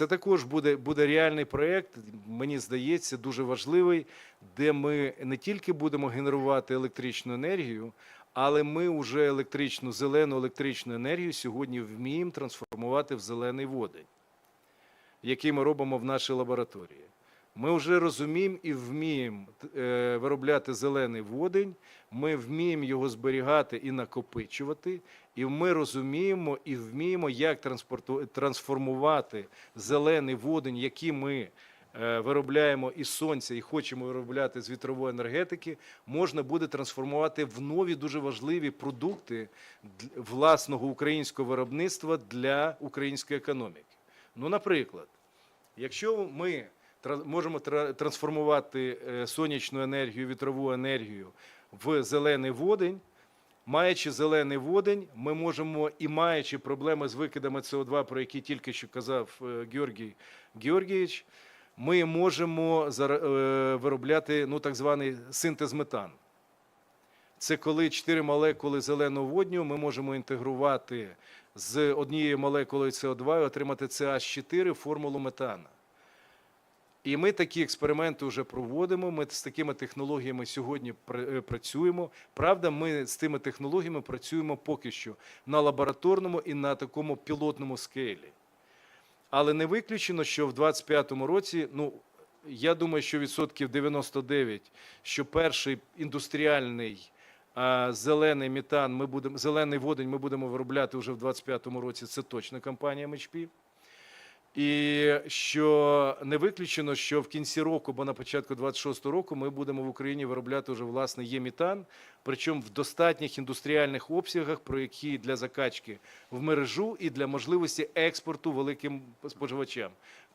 Це також буде, буде реальний проєкт, мені здається, дуже важливий, де ми не тільки будемо генерувати електричну енергію, але ми вже електричну, зелену електричну енергію сьогодні вміємо трансформувати в зелений водень, який ми робимо в нашій лабораторії. Ми вже розуміємо і вміємо е, виробляти зелений водень, ми вміємо його зберігати і накопичувати, і ми розуміємо і вміємо, як трансформувати зелений водень, який ми е, виробляємо із сонця і хочемо виробляти з вітрової енергетики, можна буде трансформувати в нові дуже важливі продукти власного українського виробництва для української економіки. Ну, наприклад, Якщо ми можемо трансформувати е, сонячну енергію, вітрову енергію в зелений водень, маючи зелений водень, ми можемо і маючи проблеми з викидами СО2, про які тільки що казав е, Георгій Георгійович, ми можемо е, виробляти ну, так званий синтез метану. Це коли чотири молекули зеленого водню ми можемо інтегрувати з однією молекулою СО2 і отримати CH4 формулу метана. І ми такі експерименти вже проводимо. Ми з такими технологіями сьогодні е, працюємо. Правда, ми з тими технологіями працюємо поки що на лабораторному і на такому пілотному скейлі. Але не виключено, що в 2025 році, ну я думаю, що відсотків 99, що перший індустріальний а, зелений метан, ми будемо зелений водень ми будемо виробляти вже в 2025 році. Це точно компанія МHP. І що не виключено, що в кінці року, бо на початку 26-го року, ми будемо в Україні виробляти вже власне є метан, причому в достатніх індустріальних обсягах, про які для закачки в мережу і для можливості експорту великим споживачам.